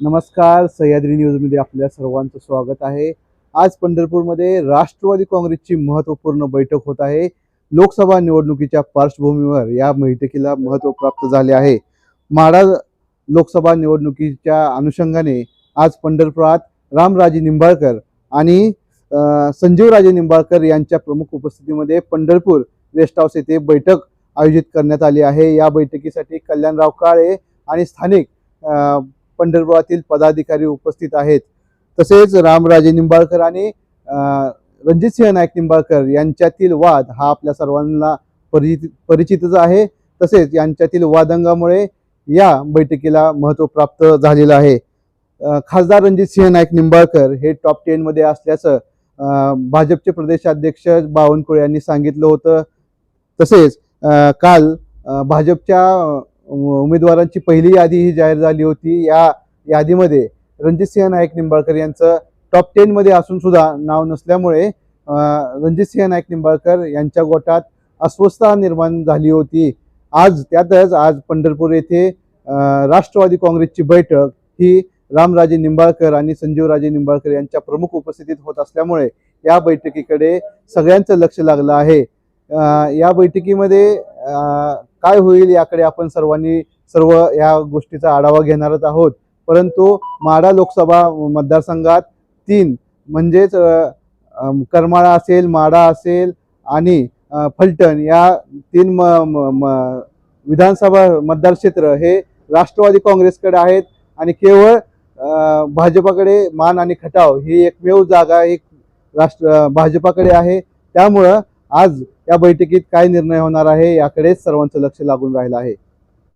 नमस्कार सह्याद्री न्यूजमध्ये आपल्या सर्वांचं स्वागत आहे. आज पंढरपूरमध्ये राष्ट्रवादी काँग्रेसची महत्त्वपूर्ण बैठक होत आहे. लोकसभा निवडणुकीच्या पार्श्वभूमीवर या बैठकीला महत्त्व प्राप्त झाले आहे. माढा लोकसभा निवडणुकीच्या अनुषंगाने आज पंढरपुरात रामराजे निंबाळकर आणि संजीवराजे निंबाळकर यांच्या प्रमुख उपस्थितीमध्ये पंढरपूर रेस्ट हाऊस येथे बैठक आयोजित करण्यात आली आहे. या बैठकीसाठी कल्याणराव काळे आणि स्थानिक पंढरपुरातील पदाधिकारी उपस्थित आहेत. तसेच रामराजे निंबाळकर आणि रणजितसिंह नाईक निंबाळकर यांच्यातील वाद हा आपल्या सर्वांना परिचित परिचितच आहे. तसेच यांच्यातील वादंगामुळे या बैठकीला महत्त्व प्राप्त झालेलं आहे. खासदार रणजितसिंह नाईक निंबाळकर हे टॉप टेनमध्ये असल्याचं भाजपचे प्रदेशाध्यक्ष बावनकुळे यांनी सांगितलं होतं. तसेच काल भाजपच्या उमेदवारांची पहिली यादी ही जाहीर झाली होती. या यादीमध्ये रणजितसिंह नाईक निंबाळकर यांचं टॉप टेनमध्ये असून सुद्धा नाव नसल्यामुळे रणजितसिंह नाईक निंबाळकर यांच्या गोटात अस्वस्थता निर्माण झाली होती. आज त्यातच आज पंढरपूर येथे राष्ट्रवादी काँग्रेसची बैठक ही रामराजे निंबाळकर आणि संजीवराजे निंबाळकर यांच्या प्रमुख उपस्थितीत होत असल्यामुळे या बैठकीकडे सगळ्यांचं लक्ष लागलं आहे. या बैठकीमध्ये काय होईल याकडे आपण सर्वांनी सर्व या गोष्टीचा आढावा घेणारच आहोत. परंतु माडा लोकसभा मतदारसंघात तीन म्हणजेच करमाळा असेल माडा असेल आणि फलटण या तीन म म- म- विधानसभा मतदारक्षेत्र हे राष्ट्रवादी काँग्रेसकडे आहेत आणि केवळ भाजपाकडे मान आणि खटाव ही एकमेव जागा एक राष्ट्र भाजपाकडे आहे. त्यामुळं आज या बैठकीत काय निर्णय होणार आहे याकडे सर्वांचं लक्ष लागून राहिलं आहे.